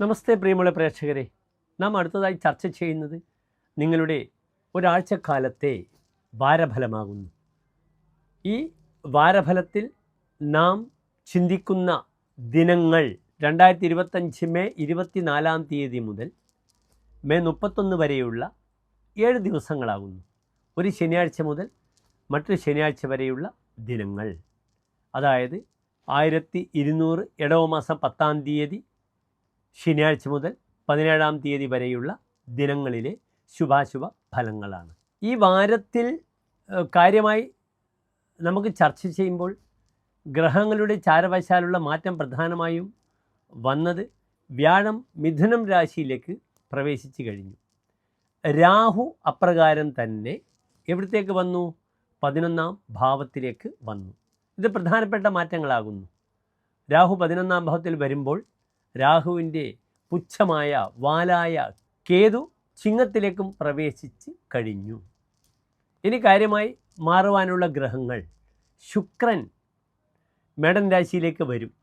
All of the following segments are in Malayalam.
നമസ്തേ പ്രിയമുള്ള പ്രേക്ഷകരെ നാം അടുത്തതായി ചർച്ച ചെയ്യുന്നത് നിങ്ങളുടെ ഒരാഴ്ചക്കാലത്തെ വാരഫലമാകുന്നു ഈ വാരഫലത്തിൽ നാം ചിന്തിക്കുന്ന ദിനങ്ങൾ രണ്ടായിരത്തി ഇരുപത്തഞ്ച് മെയ് ഇരുപത്തിനാലാം തീയതി മുതൽ മെയ് മുപ്പത്തൊന്ന് വരെയുള്ള ഏഴ് ദിവസങ്ങളാകുന്നു. ഒരു ശനിയാഴ്ച മുതൽ മറ്റൊരു ശനിയാഴ്ച വരെയുള്ള ദിനങ്ങൾ. അതായത് ആയിരത്തി ഇരുന്നൂറ് ഇടവ മാസം പത്താം തീയതി ശനിയാഴ്ച മുതൽ പതിനേഴാം തീയതി വരെയുള്ള ദിനങ്ങളിലെ ശുഭാശുഭ ഫലങ്ങളാണ്. ഈ വാരത്തിൽ കാര്യമായി നമുക്ക് ചർച്ച ചെയ്യുമ്പോൾ ഗ്രഹങ്ങളുടെ ചാരവശാലുള്ള മാറ്റം പ്രധാനമായും വന്നത് വ്യാഴം മിഥുനം രാശിയിലേക്ക് പ്രവേശിച്ചു കഴിഞ്ഞു. രാഹു അപ്രകാരം തന്നെ എവിടത്തേക്ക് വന്നു? പതിനൊന്നാം ഭാവത്തിലേക്ക് വന്നു. ഇത് പ്രധാനപ്പെട്ട മാറ്റങ്ങളാകുന്നു. രാഹു പതിനൊന്നാം ഭാവത്തിൽ വരുമ്പോൾ രാഹുവിന്റെ പുച്ഛമായ വാലായ കേതു ചിങ്ങത്തിലേക്കും പ്രവേശിച്ച് കഴിഞ്ഞു. ഇനി കാര്യമായി മാറുവാനുള്ള ഗ്രഹങ്ങൾ. ശുക്രൻ മേടൻ രാശിയിലേക്ക് വരും.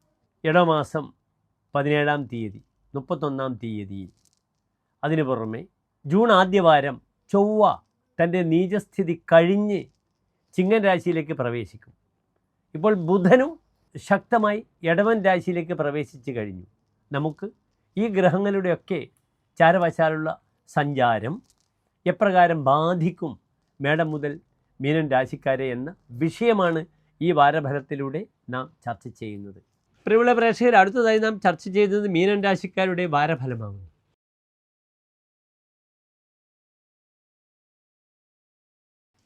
ഇടമാസം പതിനേഴാം തീയതി മുപ്പത്തൊന്നാം തീയതിയിൽ. അതിനു പുറമെ ജൂൺ ആദ്യവാരം ചൊവ്വ തന്റെ നീചസ്ഥിതി കഴിഞ്ഞ് ചിങ്ങൻ രാശിയിലേക്ക് പ്രവേശിക്കും. ഇപ്പോൾ ബുധനും ശക്തമായി ഇടവൻ രാശിയിലേക്ക് പ്രവേശിച്ചു കഴിഞ്ഞു. നമുക്ക് ഈ ഗ്രഹങ്ങളുടെയൊക്കെ ചാരവശാലുള്ള സഞ്ചാരം എപ്രകാരം ബാധിക്കും മേടം മുതൽ മീനൻ രാശിക്കാരെ എന്ന വിഷയമാണ് ഈ വാരഫലത്തിലൂടെ നാം ചർച്ച ചെയ്യുന്നത്. പ്രിയമുള്ള പ്രേക്ഷകർ അടുത്തതായി നാം ചർച്ച ചെയ്യുന്നത് മീനൻ രാശിക്കാരുടെ വാരഫലമാകുന്നു.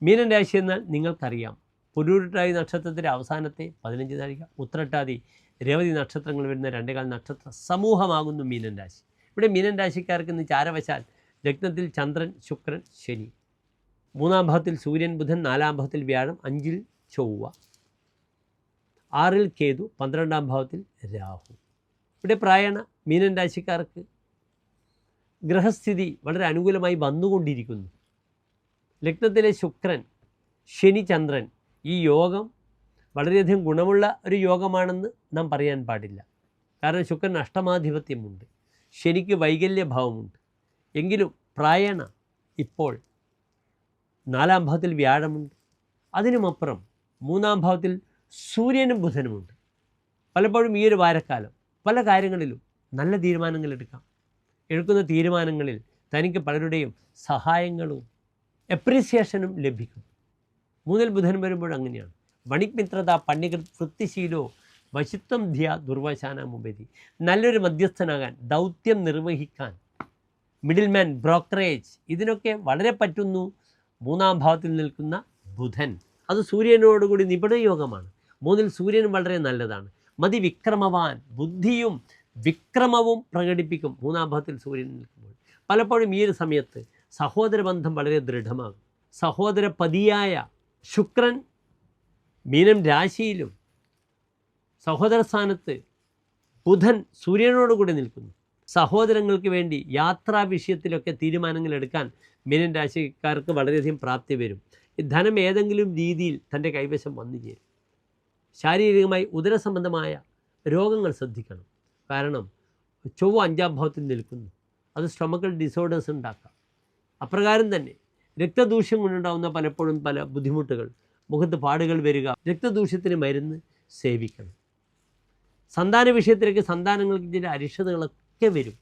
മീനൻ രാശി എന്നാൽ നിങ്ങൾക്കറിയാം. പുരൂരുട്ടാതി നക്ഷത്രത്തിന്റെ അവസാനത്തെ പതിനഞ്ച് നാഴിക ഉത്രട്ടാതി രവതി നക്ഷത്രങ്ങൾ വരുന്ന രണ്ടേകാൽ നക്ഷത്ര സമൂഹമാകുന്നു മീനൻ രാശി. ഇവിടെ മീനൻ രാശിക്കാർക്ക് ഇന്ന് ചാരവശാൽ ലഗ്നത്തിൽ ചന്ദ്രൻ ശുക്രൻ ശനി. മൂന്നാം ഭാവത്തിൽ സൂര്യൻ ബുധൻ നാലാം ഭാവത്തിൽ വ്യാഴം അഞ്ചിൽ ചൊവ്വ. ആറിൽ കേതു പന്ത്രണ്ടാം ഭാവത്തിൽ രാഹു. ഇവിടെ പ്രായണ മീനൻ രാശിക്കാർക്ക് ഗ്രഹസ്ഥിതി വളരെ അനുകൂലമായി വന്നുകൊണ്ടിരിക്കുന്നു. ലഗ്നത്തിലെ ശുക്രൻ ശനി ചന്ദ്രൻ ഈ യോഗം വളരെയധികം ഗുണമുള്ള ഒരു യോഗമാണെന്ന് നാം പറയാൻ പാടില്ല. കാരണം ശുക്രൻ അഷ്ടമാധിപത്യമുണ്ട്. ശനിക്ക് വൈകല്യഭാവമുണ്ട്. എങ്കിലും പ്രായണ ഇപ്പോൾ നാലാം ഭാവത്തിൽ വ്യാഴമുണ്ട്. അതിനുമപ്പുറം മൂന്നാം ഭാവത്തിൽ സൂര്യനും ബുധനുമുണ്ട്. പലപ്പോഴും ഈ ഒരു വാരക്കാലം പല കാര്യങ്ങളിലും നല്ല തീരുമാനങ്ങൾ എടുക്കാം. എടുക്കുന്ന തീരുമാനങ്ങളിൽ തനിക്ക് പലരുടെയും സഹായങ്ങളും എപ്രീസിയേഷനും ലഭിക്കും. മൂന്നിൽ ബുധൻ വരുമ്പോൾ അങ്ങനെയാണ്. വണിക് മിത്രത പണ്ഡികൃത് വൃത്തിശീലോ വശിത്വം ധ്യ ദുർവശാനാമുപരി നല്ലൊരു മധ്യസ്ഥനാകാൻ ദൗത്യം നിർവഹിക്കാൻ മിഡിൽമാൻ ബ്രോക്കറേജ് ഇതിനൊക്കെ വളരെ പറ്റുന്നു. മൂന്നാം ഭാവത്തിൽ നിൽക്കുന്ന ബുധൻ. അത് സൂര്യനോടുകൂടി നിപുണയോഗമാണ്. മൂന്നിൽ സൂര്യൻ വളരെ നല്ലതാണ്. മതി വിക്രമവാൻ ബുദ്ധിയും വിക്രമവും പ്രകടിപ്പിക്കും മൂന്നാം ഭാവത്തിൽ സൂര്യൻ നിൽക്കുമ്പോൾ. പലപ്പോഴും ഈ ഒരു സമയത്ത് സഹോദര ബന്ധം വളരെ ദൃഢമാകും. സഹോദര പതിയായ ശുക്രൻ മീനം രാശിയിലും സഹോദര സ്ഥാനത്ത് ബുധൻ സൂര്യനോടുകൂടി നിൽക്കുന്നു. സഹോദരങ്ങൾക്ക് വേണ്ടി യാത്രാ വിഷയത്തിലൊക്കെ തീരുമാനങ്ങൾ എടുക്കാൻ മീനൻ രാശിക്കാർക്ക് വളരെയധികം പ്രാപ്തി വരും. ധനം ഏതെങ്കിലും രീതിയിൽ തന്റെ കൈവശം വന്നു ചേരും. ശാരീരികമായി ഉദരസംബന്ധമായ രോഗങ്ങൾ ശ്രദ്ധിക്കണം. കാരണം ചൊവ്വ അഞ്ചാം ഭാവത്തിൽ നിൽക്കുന്നു. അത് സ്റ്റൊമക്കൽ ഡിസോർഡേഴ്സ് ഉണ്ടാക്കാം. അപ്രകാരം തന്നെ രക്തദൂഷ്യം കൊണ്ടുണ്ടാകുന്ന പലപ്പോഴും പല ബുദ്ധിമുട്ടുകൾ മുഖത്ത് പാടുകൾ വരിക രക്തദൂഷ്യത്തിന് മരുന്ന് സേവിക്കണം. സന്താന വിഷയത്തിലേക്ക് സന്താനങ്ങൾക്ക് ചില അരിഷ്ടതകളൊക്കെ വരും.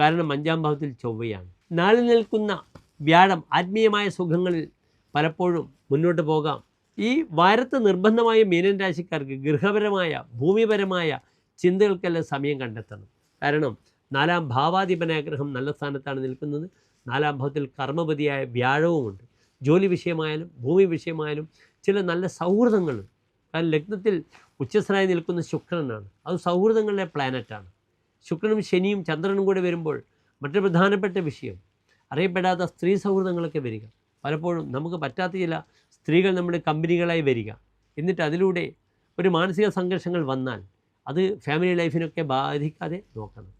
കാരണം അഞ്ചാം ഭാവത്തിൽ ചൊവ്വയാണ്. നാളിൽ നിൽക്കുന്ന വ്യാഴം ആത്മീയമായ സുഖങ്ങളിൽ പലപ്പോഴും മുന്നോട്ട് പോകാം. ഈ വാരത്ത് നിർബന്ധമായ മീനൻ രാശിക്കാർക്ക് ഗൃഹപരമായ ഭൂമിപരമായ ചിന്തകൾക്കെല്ലാം സമയം കണ്ടെത്തണം. കാരണം നാലാം ഭാവാധിപനാഗ്രഹം നല്ല സ്ഥാനത്താണ് നിൽക്കുന്നത്. നാലാം ഭാവത്തിൽ കർമ്മപതിയായ വ്യാഴവുമുണ്ട്. ജോലി വിഷയമായാലും ഭൂമി വിഷയമായാലും ചില നല്ല സൗഹൃദങ്ങളും. കാരണം ലഗ്നത്തിൽ ഉച്ചസ്ഥനായി നിൽക്കുന്ന ശുക്രനാണ്. അത് സൗഹൃദങ്ങളുടെ പ്ലാനറ്റാണ്. ശുക്രനും ശനിയും ചന്ദ്രനും കൂടെ വരുമ്പോൾ മറ്റൊരു പ്രധാനപ്പെട്ട വിഷയം അറിയപ്പെടാത്ത സ്ത്രീ സൗഹൃദങ്ങളൊക്കെ വരിക. പലപ്പോഴും നമുക്ക് പറ്റാത്ത ചില സ്ത്രീകൾ നമ്മുടെ കമ്പനികളായി വരിക. എന്നിട്ട് അതിലൂടെ ഒരു മാനസിക സംഘർഷങ്ങൾ വന്നാൽ അത് ഫാമിലി ലൈഫിനൊക്കെ ബാധിക്കാതെ നോക്കണം.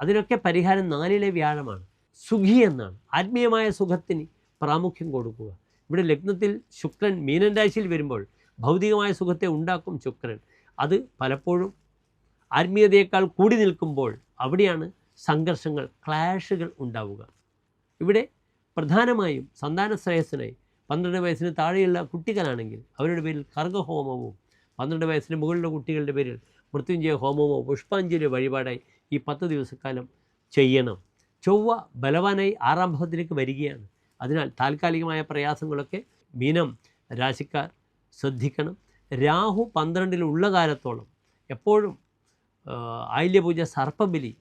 അതിനൊക്കെ പരിഹാരം നാലിലെ വ്യാഴമാണ്. സുഖി എന്നാണ്. ആത്മീയമായ സുഖത്തിന് പ്രാമുഖ്യം കൊടുക്കുക. ഇവിടെ ലഗ്നത്തിൽ ശുക്രൻ മീനൻ രാശിയിൽ വരുമ്പോൾ ഭൗതികമായ സുഖത്തെ ഉണ്ടാക്കും ശുക്രൻ. അത് പലപ്പോഴും ആത്മീയതയേക്കാൾ കൂടി നിൽക്കുമ്പോൾ അവിടെയാണ് സംഘർഷങ്ങൾ ക്ലാഷുകൾ ഉണ്ടാവുക. ഇവിടെ പ്രധാനമായും സന്താന ശ്രേയസ്സിനായി പന്ത്രണ്ട് വയസ്സിന് താഴെയുള്ള കുട്ടികളാണെങ്കിൽ അവരുടെ പേരിൽ കർഗഹോമവും പന്ത്രണ്ട് വയസ്സിന് മുകളിലുള്ള കുട്ടികളുടെ പേരിൽ മൃത്യുഞ്ജയ ഹോമമോ പുഷ്പാഞ്ജലി വഴിപാടായി ഈ പത്ത് ദിവസക്കാലം ചെയ്യണം. ചൊവ്വ ബലവാനായി ആറാം ഭാവത്തിലേക്ക് വരികയാണ്. അതിനാൽ താൽക്കാലികമായ പ്രയാസങ്ങളൊക്കെ മീനം രാശിക്കാർ ശ്രദ്ധിക്കണം. രാഹു പന്ത്രണ്ടിലുള്ള കാലത്തോളം എപ്പോഴും ആയില്യപൂജ സർപ്പബലി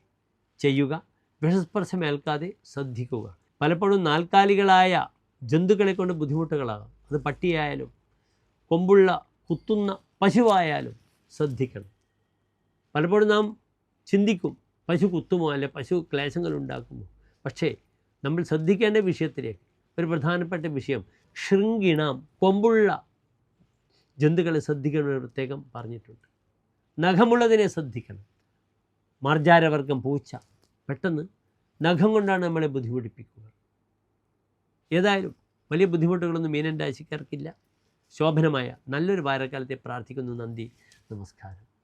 ചെയ്യുക വിഷസ്പർശം ഏൽക്കാതെ ശ്രദ്ധിക്കുക. പലപ്പോഴും നാൽക്കാലികളായ ജന്തുക്കളെ കൊണ്ട് ബുദ്ധിമുട്ടുകളാകാം. അത് പട്ടിയായാലും കൊമ്പുള്ള കുത്തുന്ന പശുവായാലും ശ്രദ്ധിക്കണം. പലപ്പോഴും നാം ചിന്തിക്കും പശു കുത്തുമോ അല്ലെ പശു ക്ലേശങ്ങൾ ഉണ്ടാക്കുമോ? പക്ഷേ നമ്മൾ ശ്രദ്ധിക്കേണ്ട വിഷയത്തിലേക്ക് ഒരു പ്രധാനപ്പെട്ട വിഷയം ശൃംഗിണാം കൊമ്പുള്ള ജന്തുക്കളെ ശ്രദ്ധിക്കണമെന്ന് പ്രത്യേകം പറഞ്ഞിട്ടുണ്ട്. നഖമുള്ളതിനെ ശ്രദ്ധിക്കണം. മാർജാരവർഗം പൂച്ച. പെട്ടെന്ന് നഖം കൊണ്ടാണ് നമ്മളെ ബുദ്ധിമുട്ടിപ്പിക്കുക. ഏതായാലും വലിയ ബുദ്ധിമുട്ടുകളൊന്നും മീനൻ രാശിക്കാർക്കില്ല. ശോഭനമായ നല്ലൊരു വാരക്കാലത്തെ പ്രാർത്ഥിക്കുന്നു നന്ദി. നമസ്കാരം.